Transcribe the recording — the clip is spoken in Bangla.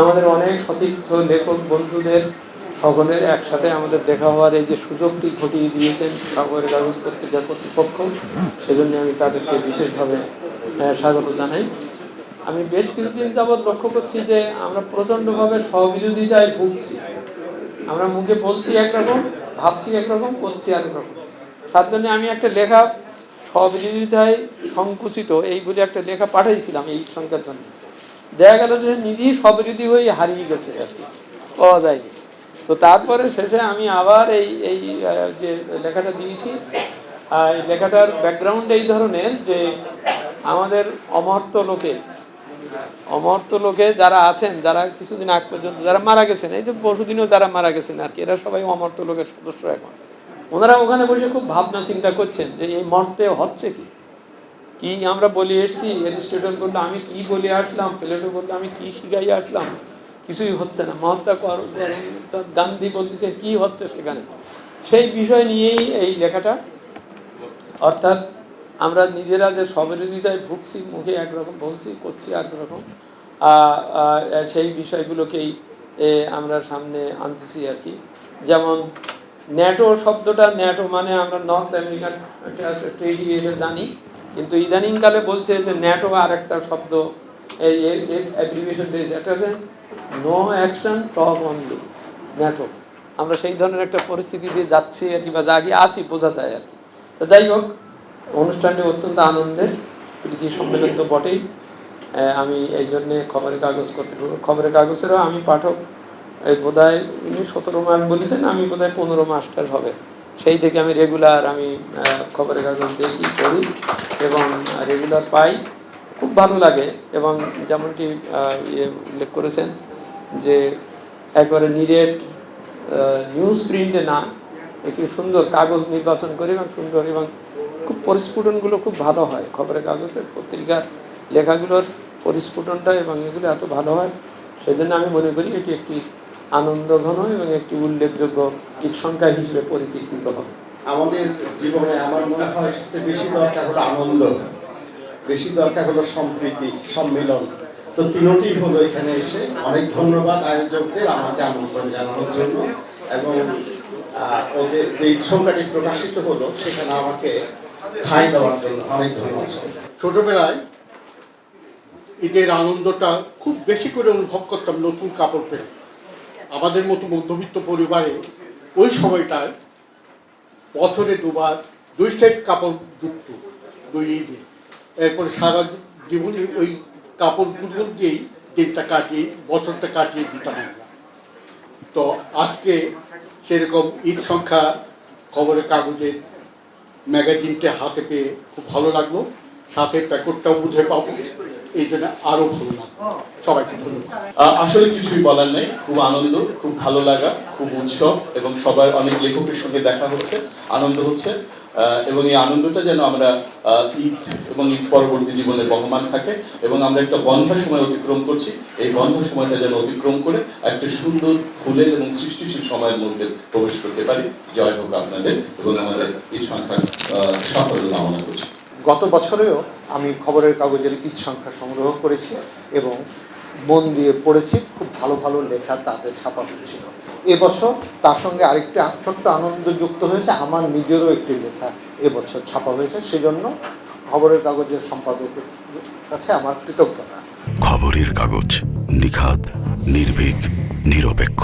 আমাদের অনেক সতীর্থ লেখক বন্ধুদের সকলের একসাথে আমাদের দেখা হওয়ার এই যে সুযোগটি ঘটিয়ে দিয়েছেন খবরের কাগজ পত্রিকার কর্তৃপক্ষ, সেজন্য আমি তাদেরকে বিশেষভাবে স্বাগত জানাই। আমি বেশ কিছুদিন যাবৎ লক্ষ্য করছি যে আমরা প্রচণ্ডভাবে সহবিরোধিতায় ভুগছি। আমরা মুখে বলছি একরকম, ভাবছি একরকম, করছি আরেক রকম তার জন্য আমি একটা লেখা সহবিরোধিতায় সংকুচিত এই বলে একটা লেখা পাঠাইছিলাম এই সংখ্যার জন্য দেখা গেল যে নিজেই সবিরোধী হয়ে হারিয়ে গেছে আর কি। পাওয়া যায়নি। তো তারপরে শেষে আমি আবার এই এই যে লেখাটা দিয়েছি এই লেখাটার ব্যাকগ্রাউন্ড এই ধরনের যে আমাদের অমর্ত লোকে অমর্ত লোকে যারা আছেন, যারা কিছুদিন আগ পর্যন্ত যারা মারা গেছেন, এই যে পরশুদিনও যারা মারা গেছেন আর কি, এরা সবাই অমর্ত্য লোকের সদস্য এখন। ওনারা ওখানে বসে খুব ভাবনা চিন্তা করছেন যে এই মর্তে হচ্ছে কি? কি আমরা বলে এসছি? এরিস্টটল বলল আমি কি বলে আসলাম? প্লেটো বলল আমি কি শিখাই আসলাম? কিছুই হচ্ছে না। মহাত্মা গান্ধী বলতেছে কি হচ্ছে সেখানে? সেই বিষয় নিয়েই এই লেখাটা। অর্থাৎ আমরা নিজেরা যে সবিরোধিতায় ভুগছি মুখে একরকম বলছি করছি আর রকম আহ, আহ, সেই বিষয়গুলোকেই আমরা সামনে আনতেছি আর কি। যেমন ন্যাটো শব্দটা ন্যাটো মানে আমরা নর্থ আমেরিকান ট্রেডি জানি। কিন্তু ইদানিংকালে বলছে যে ন্যাটো আর একটা শব্দ, এই নো অ্যাকশন আমরা সেই ধরনের একটা পরিস্থিতি দিয়ে যাচ্ছি আর কি, বা যা গিয়ে আসি বোঝা যায় আর কি। তো যাই হোক, অনুষ্ঠানটি অত্যন্ত আনন্দের, প্রীতি সম্মেলন তো বটেই। আমি এই জন্যে খবরের কাগজ করতে, খবরের কাগজেরও আমি পাঠক, এই বোধহয় উনি সতেরো মাস বলেছেন, আমি বোধহয় পনেরো মাস্টার হবে। সেই থেকে আমি রেগুলার আমি খবরের কাগজ দেখি, পড়ি এবং রেগুলার পাই। খুব ভালো লাগে এবং যেমনটি ইয়ে উল্লেখ করেছেন যে একবারে নিরেট নিউজ প্রিন্টে না, একটি সুন্দর কাগজ নির্বাচন করি এবং সুন্দর এবং খুব পরিস্ফুটনগুলো খুব ভালো হয়। খবরের কাগজের পত্রিকার লেখাগুলোর পরিস্ফুটনটা এবং এগুলো এত ভালো হয় সেই জন্য আমি মনে করি এটি একটি আনন্দ ঘন এবং একটি উল্লেখযোগ্য ঈদ সংখ্যা হিসেবে পরিকীর্তিত হবে আমাদের জীবনে আমার মনে হয় সবচেয়ে বেশি দরকার হলো আনন্দ। বেশি দরকার হলো সম্প্রীতি, সম্মিলন। তো তিনটি হলো এখানে এসে অনেক ধন্যবাদ আয়োজকদের আমাকে আমন্ত্রণ জানানোর জন্য এবং ওদের যে সংখ্যাটি প্রকাশিত হলো সেখানে আমাকে ঠাঁই দেওয়ার জন্য অনেক ধন্যবাদ। ছোটবেলায় ঈদের আনন্দটা খুব বেশি করে অনুভব করতাম নতুন কাপড় পেরে। আমাদের মতো মধ্যবিত্ত পরিবারে ওই সময়টায় বছরে দুবার দুই সেট কাপড় যুক্ত দুই ঈদে এরপরে সারা জীবনে ওই কাপড়গুলো দিয়েই দিনটা কাটিয়ে, বছরটা কাটিয়ে দিতাম তো আজকে সেরকম ঈদ সংখ্যা খবরের কাগজের ম্যাগাজিনটা হাতে পেয়ে খুব ভালো লাগল। সাথে প্যাকেটটাও বুঝে পাবো। এই জন্য আরও ভালো লাগল সবাইকে ধন্যবাদ। আসলে কিছুই বলার নেই। খুব আনন্দ খুব ভালো লাগা খুব উৎসব এবং সবার অনেক লেখকের সঙ্গে দেখা হচ্ছে আনন্দ হচ্ছে। এবং এই আনন্দটা যেন আমরা ঈদ এবং ঈদ পরবর্তী জীবনে বহমান থাকে এবং আমরা একটা বন্ধা সময় অতিক্রম করছি। এই বন্ধ সময়টা যেন অতিক্রম করে একটা সুন্দর ফুলের এবং সৃষ্টিশীল সময়ের মধ্যে প্রবেশ করতে পারি। জয় হোক আপনাদের এবং আমাদের এই সংখ্যার গত বছরেও আমি খবরের কাগজের ঈদ সংখ্যা সংগ্রহ করেছি এবং মন দিয়ে পড়েছি, খুব ভালো ভালো লেখা তাতে ছাপা হয়েছিল। এবছর তার সঙ্গে আরেকটি ছোট্ট আনন্দ যুক্ত হয়েছে, আমার নিজেরও একটি লেখা এবছর ছাপা হয়েছে, সেজন্য খবরের কাগজের সম্পাদকের কাছে আমার কৃতজ্ঞতা। খবরের কাগজ নিখাদ, নির্ভীক, নিরপেক্ষ।